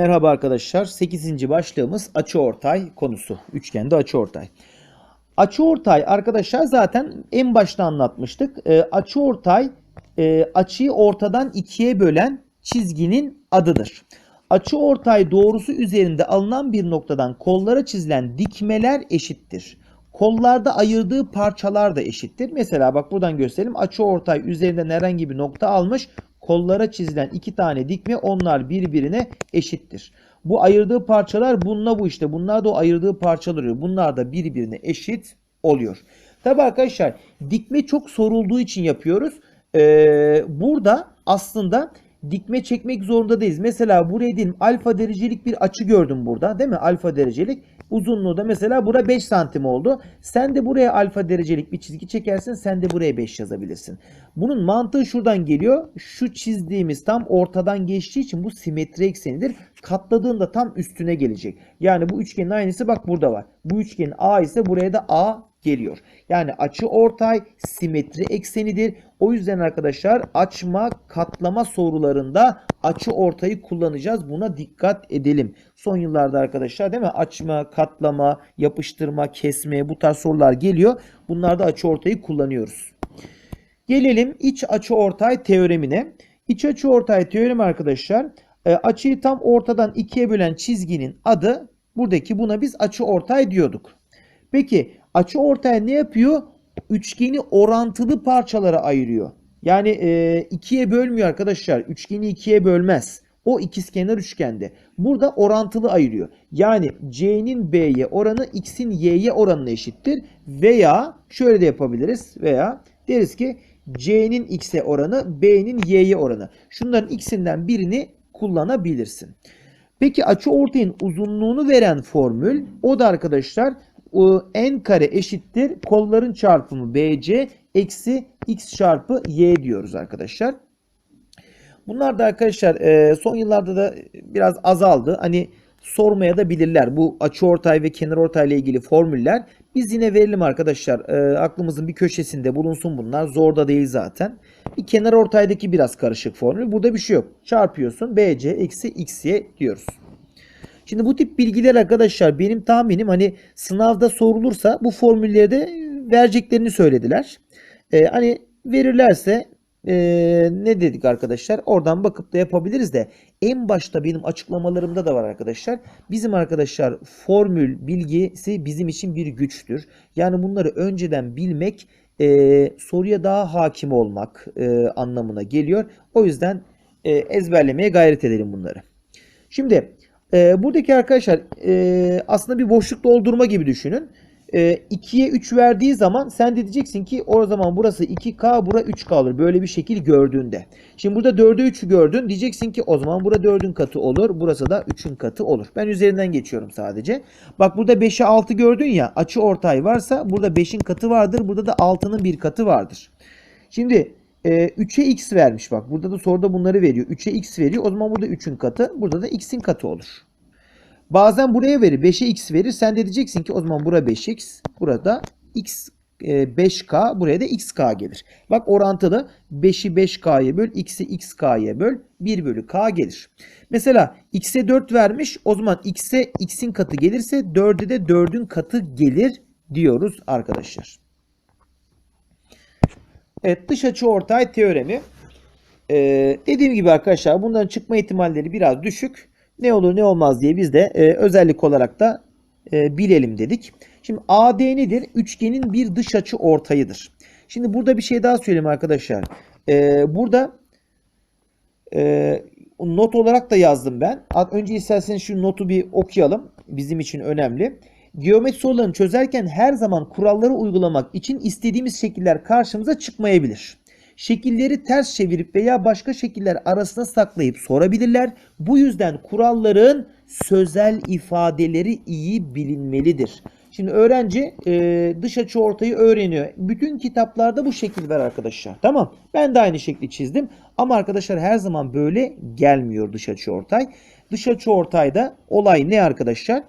Merhaba arkadaşlar. 8. başlığımız açıortay konusu. Üçgende açıortay. Açıortay arkadaşlar zaten en başta anlatmıştık. E, açıortay e, açıyı ortadan ikiye bölen çizginin adıdır. Açıortay doğrusu üzerinde alınan bir noktadan kollara çizilen dikmeler eşittir. Kollarda ayırdığı parçalar da eşittir. Mesela bak buradan gösterelim. Açıortay üzerinden herhangi bir nokta almış. Kollara çizilen iki tane dikme onlar birbirine eşittir. Bu ayırdığı parçalar bununla bu işte. Bunlar da o ayırdığı parçalar oluyor. Bunlar da birbirine eşit oluyor. Tabi arkadaşlar dikme çok sorulduğu için yapıyoruz. Ee, burada aslında dikme çekmek zorunda değiliz. Mesela buraya diyelim alfa derecelik bir açı gördüm burada değil mi? Alfa derecelik. Uzunluğu da mesela bura 5 santim oldu. Sen de buraya alfa derecelik bir çizgi çekersin. Sen de buraya 5 yazabilirsin. Bunun mantığı şuradan geliyor. Şu çizdiğimiz tam ortadan geçtiği için bu simetri eksenidir. Katladığında tam üstüne gelecek. Yani bu üçgenin aynısı bak burada var. Bu üçgenin A ise buraya da A geliyor. Yani açı ortay simetri eksenidir. O yüzden arkadaşlar açma katlama sorularında açı ortayı kullanacağız. Buna dikkat edelim. Son yıllarda arkadaşlar değil mi? Açma, katlama, yapıştırma, kesme bu tarz sorular geliyor. Bunlarda açı ortayı kullanıyoruz. Gelelim iç açı ortay teoremine. İç açı ortay teoremi arkadaşlar e, açıyı tam ortadan ikiye bölen çizginin adı buradaki buna biz açı ortay diyorduk. Peki açı ortay ne yapıyor? Üçgeni orantılı parçalara ayırıyor. Yani e, ikiye bölmüyor arkadaşlar. Üçgeni ikiye bölmez. O ikizkenar üçgende. Burada orantılı ayırıyor. Yani C'nin B'ye oranı X'in Y'ye oranına eşittir. Veya şöyle de yapabiliriz. Veya deriz ki C'nin X'e oranı B'nin Y'ye oranı. Şunların ikisinden birini kullanabilirsin. Peki açı ortayın uzunluğunu veren formül o da arkadaşlar n kare eşittir kolların çarpımı BC eksi x çarpı y diyoruz arkadaşlar. Bunlar da arkadaşlar e, son yıllarda da biraz azaldı. Hani sormaya da bilirler. Bu açıortay ve kenarortay ile ilgili formüller. Biz yine verelim arkadaşlar. E, aklımızın bir köşesinde bulunsun bunlar. Zor da değil zaten. Bir kenarortaydaki biraz karışık formül. Burada bir şey yok. Çarpıyorsun. BC eksi XY diyoruz. Şimdi bu tip bilgiler arkadaşlar benim tahminim hani sınavda sorulursa bu formülleri de vereceklerini söylediler. Ee, hani verirlerse e, ne dedik arkadaşlar? Oradan bakıp da yapabiliriz de en başta benim açıklamalarımda da var arkadaşlar. Bizim arkadaşlar formül bilgisi bizim için bir güçtür. Yani bunları önceden bilmek e, soruya daha hakim olmak e, anlamına geliyor. O yüzden e, ezberlemeye gayret edelim bunları. Şimdi e, buradaki arkadaşlar e, aslında bir boşluk doldurma gibi düşünün. E, 2'ye 3 verdiği zaman sen de diyeceksin ki o zaman burası 2K bura 3K olur. Böyle bir şekil gördüğünde. Şimdi burada 4'e 3'ü gördün. Diyeceksin ki o zaman bura 4'ün katı olur. Burası da 3'ün katı olur. Ben üzerinden geçiyorum sadece. Bak burada 5'e 6 gördün ya. Açı ortay varsa burada 5'in katı vardır. Burada da 6'nın bir katı vardır. Şimdi e, 3'e x vermiş bak. Burada da soruda bunları veriyor. 3'e x veriyor. O zaman burada 3'ün katı. Burada da x'in katı olur. Bazen buraya verir. 5'e x verir. Sen de diyeceksin ki o zaman bura 5x. Burada x 5k. Buraya da xk gelir. Bak orantılı 5'i 5k'ya böl. x'i xk'ya böl. 1 bölü k gelir. Mesela x'e 4 vermiş. O zaman x'e x'in katı gelirse 4'e de 4'ün katı gelir diyoruz arkadaşlar. Evet dış açı ortay teoremi. Ee, dediğim gibi arkadaşlar bunların çıkma ihtimalleri biraz düşük. Ne olur ne olmaz diye biz de e, özellik olarak da e, bilelim dedik. Şimdi AD nedir? Üçgenin bir dış açı ortayıdır. Şimdi burada bir şey daha söyleyeyim arkadaşlar. E, burada e, not olarak da yazdım ben. Önce isterseniz şu notu bir okuyalım. Bizim için önemli. Geometri sorularını çözerken her zaman kuralları uygulamak için istediğimiz şekiller karşımıza çıkmayabilir. Şekilleri ters çevirip veya başka şekiller arasında saklayıp sorabilirler. Bu yüzden kuralların sözel ifadeleri iyi bilinmelidir. Şimdi öğrenci e, dış açı ortayı öğreniyor. Bütün kitaplarda bu şekil var arkadaşlar. Tamam. Ben de aynı şekli çizdim. Ama arkadaşlar her zaman böyle gelmiyor dış açı ortay. Dış açı ortayda olay ne arkadaşlar?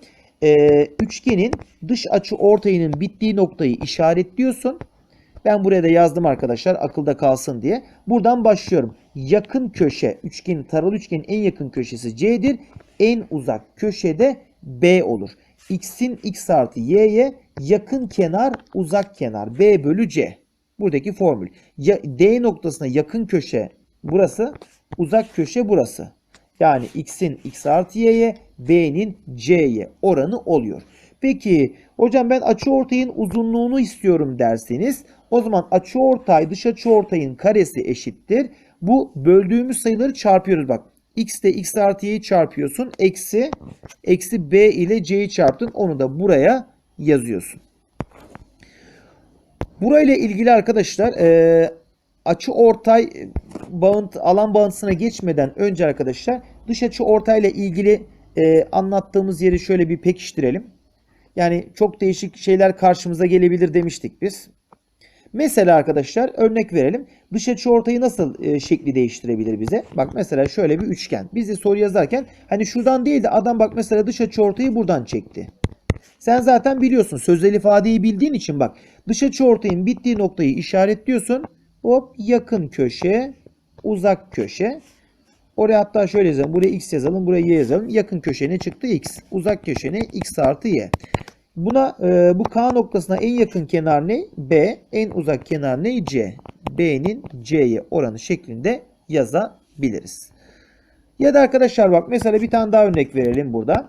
E, üçgenin dış açı ortayının bittiği noktayı işaretliyorsun. Ben buraya da yazdım arkadaşlar akılda kalsın diye. Buradan başlıyorum. Yakın köşe üçgenin taralı üçgenin en yakın köşesi C'dir. en uzak köşede B olur. X'in x artı y'ye yakın kenar uzak kenar B bölü C. Buradaki formül. Ya, D noktasına yakın köşe burası, uzak köşe burası. Yani x'in x artı y'ye, b'nin c'ye oranı oluyor. Peki hocam ben açıortayın uzunluğunu istiyorum derseniz o zaman açıortay dış açıortayın karesi eşittir. Bu böldüğümüz sayıları çarpıyoruz bak. x ile x artı y'yi çarpıyorsun. Eksi, eksi b ile c'yi çarptın. Onu da buraya yazıyorsun. Burayla ilgili arkadaşlar açı ortay bağıntı, alan bağıntısına geçmeden önce arkadaşlar dış açı ortayla ilgili e, anlattığımız yeri şöyle bir pekiştirelim. Yani çok değişik şeyler karşımıza gelebilir demiştik biz. Mesela arkadaşlar örnek verelim. Dış açı ortayı nasıl e, şekli değiştirebilir bize? Bak mesela şöyle bir üçgen. Biz de soru yazarken hani şuradan değil de adam bak mesela dış açı ortayı buradan çekti. Sen zaten biliyorsun sözel ifadeyi bildiğin için bak dış açı ortayın bittiği noktayı işaretliyorsun. Hop yakın köşe, uzak köşe. Oraya hatta şöyle yazalım. Buraya x yazalım, buraya y yazalım. Yakın köşe ne çıktı? x. Uzak köşe ne? x artı y. Buna e, bu K noktasına en yakın kenar ne? B. En uzak kenar ne? C. B'nin C'ye oranı şeklinde yazabiliriz. Ya da arkadaşlar bak mesela bir tane daha örnek verelim burada.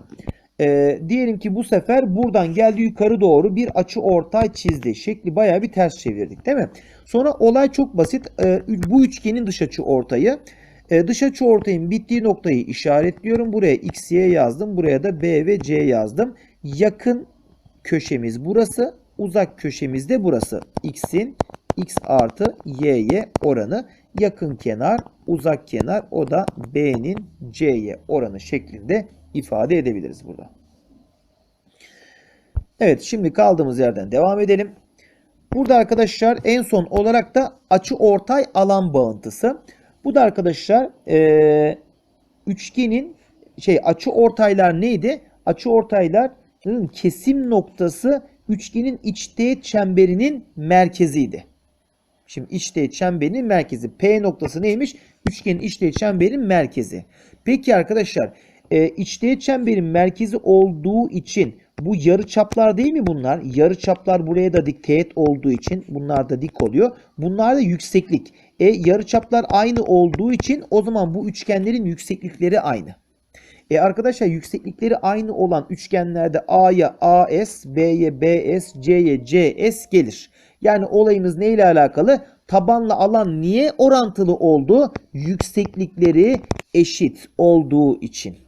E, diyelim ki bu sefer buradan geldi yukarı doğru bir açı ortay çizdi. Şekli bayağı bir ters çevirdik değil mi? Sonra olay çok basit. E, bu üçgenin dış açı ortayı. E, dış açı ortayın bittiği noktayı işaretliyorum. Buraya x, y yazdım. Buraya da b ve c yazdım. Yakın köşemiz burası. Uzak köşemiz de burası. X'in x artı y'ye oranı. Yakın kenar, uzak kenar o da b'nin c'ye oranı şeklinde ifade edebiliriz burada. Evet şimdi kaldığımız yerden devam edelim. Burada arkadaşlar en son olarak da açı ortay alan bağıntısı. Bu da arkadaşlar e, üçgenin şey açı ortaylar neydi? Açı ortayların kesim noktası üçgenin iç teğet çemberinin merkeziydi. Şimdi iç teğet çemberinin merkezi. P noktası neymiş? Üçgenin iç teğet çemberinin merkezi. Peki arkadaşlar e, iç teğet çemberin merkezi olduğu için bu yarı çaplar değil mi bunlar? Yarı çaplar buraya da dik teğet olduğu için bunlar da dik oluyor. Bunlar da yükseklik. E yarı çaplar aynı olduğu için o zaman bu üçgenlerin yükseklikleri aynı. E arkadaşlar yükseklikleri aynı olan üçgenlerde A'ya AS, B'ye BS, C'ye CS gelir. Yani olayımız ne ile alakalı? Tabanla alan niye orantılı oldu? Yükseklikleri eşit olduğu için.